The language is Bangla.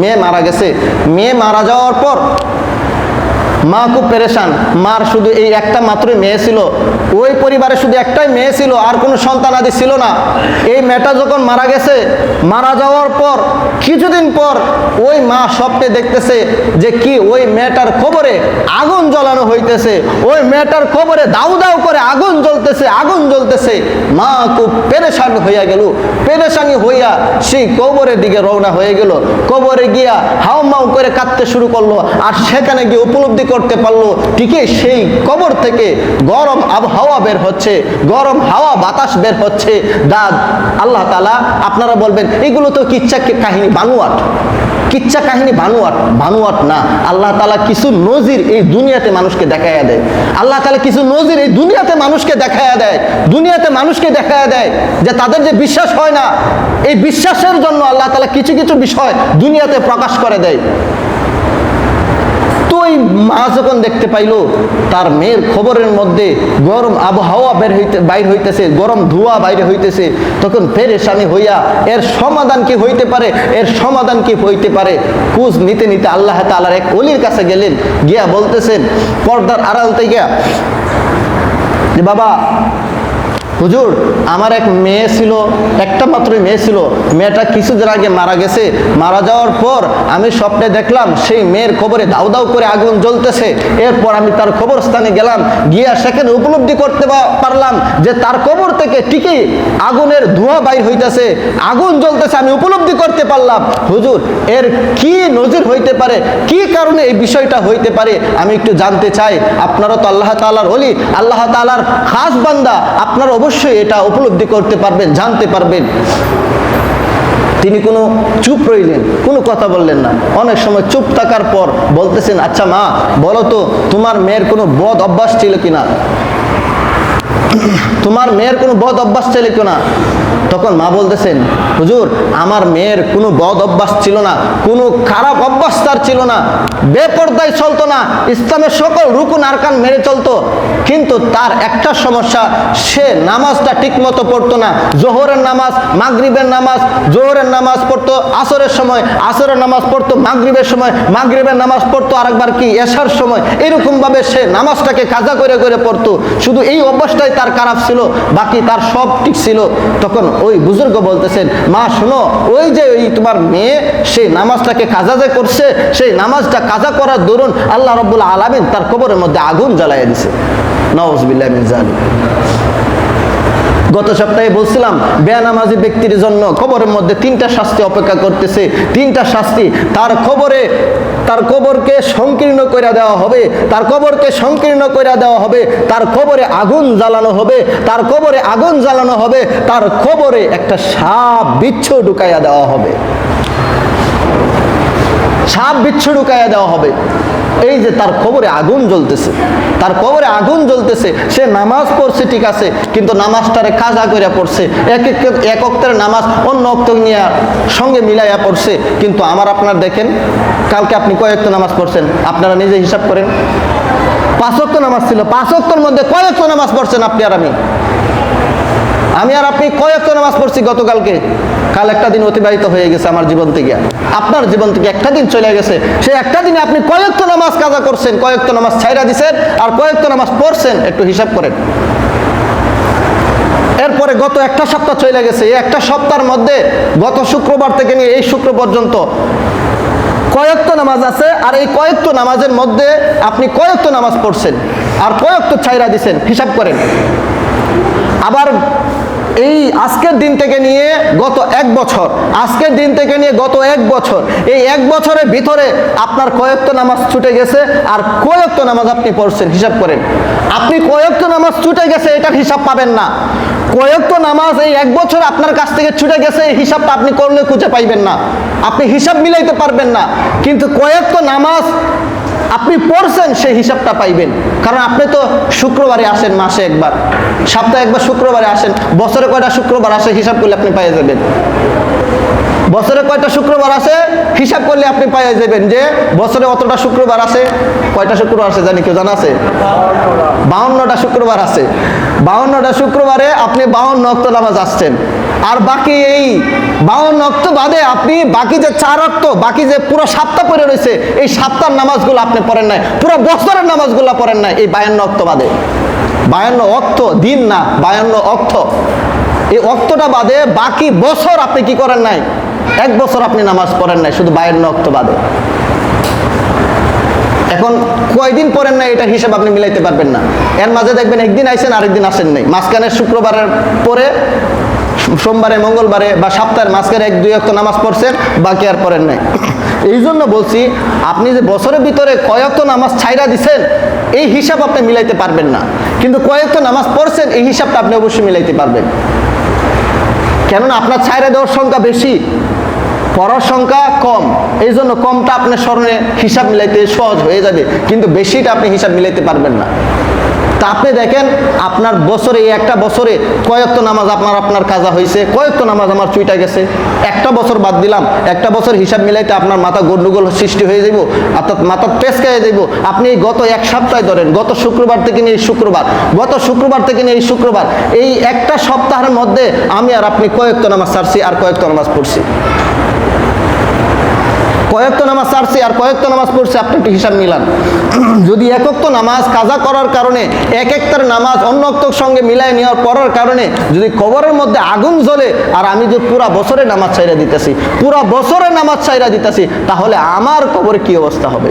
মেয়ে মারা গেছে। মেয়ে মারা যাওয়ার পর মা খুব পেরেশান। মার শুধু এই একটা মাত্রই মেয়ে ছিল। ওই পরিবারে শুধু একটাই মেয়ে ছিল, আর কোনো সন্তান আদি ছিল না। এই মেয়েটা যখন মারা গেছে, মারা যাওয়ার পর, কিছুদিন পর ওই মা স্বপ্নে দেখতেছে যে কি, ওই মেয়েটার খবরে আগুন জ্বলানো হইতেছে। ওই মেয়েটার খবরে দাউ দাউ করে আগুন জ্বলতেছে আগুন জ্বলতেছে। মা খুব পেরেশান হইয়া গেল। পেরেশানি হইয়া সেই কবরের দিকে রওনা হয়ে গেল। কবরে গিয়া হাউ মাউ করে কাঁদতে শুরু করল। আর সেখানে গিয়ে উপলব্ধি করতে পারল, ঠিকই সেই কবর থেকে গরম আবহাওয়া বের হচ্ছে, গরম হাওয়া বাতাস বের হচ্ছে দাদ আল্লাহ তালা আপনারা বলবেন, এগুলো তো কিচ্ছা কাহিনী বানুয়াট। কিচ্ছা কাহিনী বানুয়াট বানুয়াট না। আল্লাহ তালা কিছু নজির এই দুনিয়াতে মানুষকে দেখাইয়া দেয়। আল্লাহ তালা কিছু নজির এই দুনিয়াতে মানুষকে দেখাইয়া দেয়। দুনিয়াতে মানুষকে দেখাইয়া দেয় যে তাদের যে বিশ্বাস হয় না, এই বিশ্বাসের জন্য আল্লাহ তালা কিছু কিছু বিষয় দুনিয়াতে প্রকাশ করে দেয়। ওই মা যখন দেখতে পাইলো, তার মেয়ের খবরের মধ্যে গরম আবহাওয়া বের হইতে বাইর হইতেছে, গরম ধোঁয়া বাইরে হইতেছে। তখন পেরেশানি হইয়া, এর সমাধান কি হইতে পারে? এর সমাধান কি হইতে পারে? কুজ নিতে নিতে আল্লাহ তালার এক অলির কাছে গেলেন, গিয়া বলতেছেন, পর্দার আড়াল থেকে, যে বাবা হুজুর, আমার এক মেয়ে ছিল, একটা মাত্রই মেয়ে ছিল। মেয়েটা কিছুদিন আগে মারা গেছে। মারা যাওয়ার পর আমি স্বপ্নে দেখলাম, সেই মেয়ের খবরে দাউ দাউ করে আগুন জ্বলতেছে। এরপর আমি তার কবরস্থানে গেলাম, গিয়া সেখানে উপলব্ধি করতে পারলাম যে তার কবর থেকে ঠিকই আগুনের ধোঁয়া বাইর হইতেছে। আগুন জ্বলতেছে, আমি উপলব্ধি করতে পারলাম। হুজুর, এর কি নজির হইতে পারে? কি কারণে এই বিষয়টা হইতে পারে? আমি একটু জানতে চাই। আপনারা তো আল্লাহ তাআলার ওলি। আল্লাহ তাআলার খাস বান্দা। আপনারা অবশ্যই এটা উপলব্ধি করতে পারবেন, জানতে পারবেন। তিনি কোনো চুপ রইলেন, কোনো কথা বললেন না। অনেক সময় চুপ থাকার পর বলতেছেন আচ্ছা মা, বলো তো, তোমার মেয়ের কোনো বদ অভ্যাস ছিল কিনা? তোমার মেয়ের কোনো বদ অভ্যাস ছিল কিনা তখন মা বলতেছেন, হুজুর, আমার মেয়ের কোনো বদ অভ্যাস ছিল না, কোনো খারাপ অভ্যাস তার ছিল না। বেপর্দায় চলতো না, ইসলামের সকল রুকুন আরকান মেরে চলতো। কিন্তু তার একটা সমস্যা, সে নামাজটা ঠিক মতো পড়তো না। জোহরের নামাজ, মাগরিবের নামাজ, জোহরের নামাজ পড়তো আসরের সময়, আসরের নামাজ পড়তো মাগরিবের সময়, মাগরিবের নামাজ পড়তো আরেকবার কি? এশার সময়। এরকম ভাবে সে নামাজটাকে কাজা করে করে পড়তো। শুধু এই অভ্যাসটাই তার খারাপ ছিল, বাকি তার সব ঠিক ছিল। তখন ওই বুজুর্গ বলতেছেন, মা, শোনো, ওই যে ওই তোমার মেয়ে সেই নামাজটাকে কাজা যে করছে, সেই নামাজটা কাজা করার দরুন আল্লাহ রব্বুল আলমিন তার কবরের মধ্যে আগুন জ্বালাইয়া দিছে। নওয়াজবিল্লাহ মিন জালিক গত সপ্তাহে বলছিলাম বেয়ানামাজি ব্যক্তির জন্য খবরের মধ্যে তিনটা শাস্তি অপেক্ষা করতেছে। তিনটা শাস্তি, তার খবরে তার কবরকে সংকীর্ণ করে দেওয়া হবে, তার কবরকে সংকীর্ণ করে দেওয়া হবে, তার কবরে আগুন জ্বালানো হবে, তার কবরে আগুন জ্বালানো হবে, তার কবরে একটা সাপ বিচ্ছু ঢুকাইয়া দেওয়া হবে। সাপ বিচ্ছু ঢুকাইয়া দেওয়া হবে। এই যে তার খবরে আগুন জ্বলতেছে, তার কবরে আগুন জ্বলতেছে, সে নামাজ পড়ছে, ঠিক আছে, কিন্তু নামাজটারে কাজা করে পড়ছে, এক এক অক্তের নামাজ অন্য অক্ত নিয়ে সঙ্গে মিলাইয়া পড়ছে, কিন্তু আমার আপনার দেখেন, কালকে আপনি কয়েকটা নামাজ পড়ছেন? আপনারা নিজে হিসাব করেন। পাঁচ অক্ত নামাজ ছিল, পাঁচ অক্তর মধ্যে কয়েকটা নামাজ পড়ছেন আপনি আর আমি? আমি আর আপনি কয়েকটা নামাজ পড়ছি গতকালকে। কাল একটা দিন অতিবাহিত হয়ে গেছে আমার জীবন থেকে। আপনার জীবন থেকে একটা দিন চলে গেছে। সেই একটা দিনে আপনি কয়েকটা নামাজ কাজা করছেন, কয়েকটা নামাজ ছাইরা দিছেন আর কয়েকটা নামাজ পড়ছেন, একটু হিসাব করেন। এরপরে গত একটা সপ্তাহ চলে গেছে। এই একটা সপ্তাহের মধ্যে গত শুক্রবার থেকে নিয়ে এই শুক্র পর্যন্ত কয়েকটা নামাজ আছে আর এই কয়েকটা নামাজের মধ্যে আপনি কয়েকটা নামাজ পড়ছেন আর কয়েকটা ছাইরা দিছেন। হিসাব করেন। আবার এই আজকের দিন থেকে নিয়ে গত এক বছর, আজকের দিন থেকে নিয়ে গত এক বছর, এই এক বছরের ভিতরে আপনার কয়েকটা নামাজ ছুটে গেছে আর কয়েকটা নামাজ আপনি পড়ছেন, হিসাব করেন। আপনি কয়েকটা নামাজ ছুটে গেছে, এটার হিসাব পাবেন না। কয়েকটা নামাজ এই এক বছর আপনার কাছ থেকে ছুটে গেছে, এই হিসাবটা আপনি করলে খুঁজে পাইবেন না। আপনি হিসাব মিলাইতে পারবেন না। কিন্তু কয়েকটা নামাজ আপনি পড়ছেন, সেই হিসাবটা পাইবেন। কারণ আপনি তো শুক্রবারে আসেন মাসে একবার। সপ্তাহে একবার শুক্রবারে আসেন, বছরে কয়টা শুক্রবার আসে হিসাব করলে আপনি পাইয়ে যাবেন। বছরে কয়টা শুক্রবার আছে হিসাব করলে আপনি পাইয়ে যাবেন যে, বছরে অতটা শুক্রবার আছে কয়টা শুক্রবার আছে জানি, কেউ জানা আছে? বাউন্নটা শুক্রবার আছে বাউন্নটা শুক্রবারে আপনি বাউন্ন অক্ত নামাজ আসছেন। আর বাকি এই বাউন্ন অক্ত বাদে আপনি বাকি যে চার অক্ত, বাকি যে পুরো সপ্তাহ পড়ে রয়েছে, এই সপ্তাহ নামাজগুলো আপনি পড়েন নাই। পুরো বছরের নামাজগুলো পড়েন নাই এই বায়ান্ন অক্ত বাদে। বায়ান্ন অক্ত দিন না, বায়ান্ন অক্ত। এই অক্তটা বাদে বাকি বছর আপনি কি করেন নাই? এক বছর আপনি নামাজ পড়েন নাই, শুধু বায়ান্ন অক্ত বাদে। এখন কয়দিন পরেন না এটা হিসাব আপনি মিলাইতে পারবেন না। এর মাঝে দেখবেন একদিন আইসেন, আরেকদিন আসেন নাই। মাঝখানে শুক্রবারের পরে সোমবারে, মঙ্গলবারে বা সপ্তাহের মাঝখানে এক, দুই অক্ত নামাজ পড়ছেন, বাকি আর পড়েন নাই। এই জন্য বলছি, আপনি যে বছরের ভিতরে কয়েকত নামাজ ছাইরা দিছেন, এই হিসাব আপনি মিলাইতে পারবেন না। কিন্তু কয়েকত নামাজ পড়ছেন, এই হিসাবটা আপনি অবশ্যই মিলাইতে পারবেন। কেননা আপনার ছাইরা দেওয়ার সংখ্যা বেশি, পড়ার সংখ্যা কম। এই জন্য কমটা আপনার স্মরণে হিসাব মিলাইতে সহজ হয়ে যাবে। কিন্তু বেশিটা আপনি হিসাব মিলাইতে পারবেন না। আপনি দেখেন, আপনার বছরে, এই একটা বছরে কয়েকত নামাজ আপনার আপনার কাজা হয়েছে কয়েকত নামাজ আমার চুইটা গেছে। একটা বছর বাদ দিলাম, একটা বছর হিসাব মিলাইতে আপনার মাথা গন্ডগোল সৃষ্টি হয়ে যাব অর্থাৎ মাথা পেঁচকায় যাব আপনি এই গত এক সপ্তাহ ধরেন, গত শুক্রবার থেকে নিয়ে এই শুক্রবার, গত শুক্রবার থেকে নিয়ে এই শুক্রবার, এই একটা সপ্তাহের মধ্যে আমি আর আপনি কয়েকত নামাজ ছাড়ছি আর কয়েকত নামাজ পড়ছি। কয়েকত নামাজ ছাড়ছে আর কয়েকত নামাজ পড়ছে, আপনি একটু হিসাব মিলান। যদি একক্ত নামাজ কাজা করার কারণে, এক একটার নামাজ অন্য সঙ্গে মিলাই নেওয়ার পড়ার কারণে যদি কবরের মধ্যে আগুন জ্বলে, আর আমি যে পুরা বছরে নামাজ ছাইরা দিতেছি, পুরা বছরে নামাজ ছাইরা দিতেছি, তাহলে আমার কবরে কি অবস্থা হবে?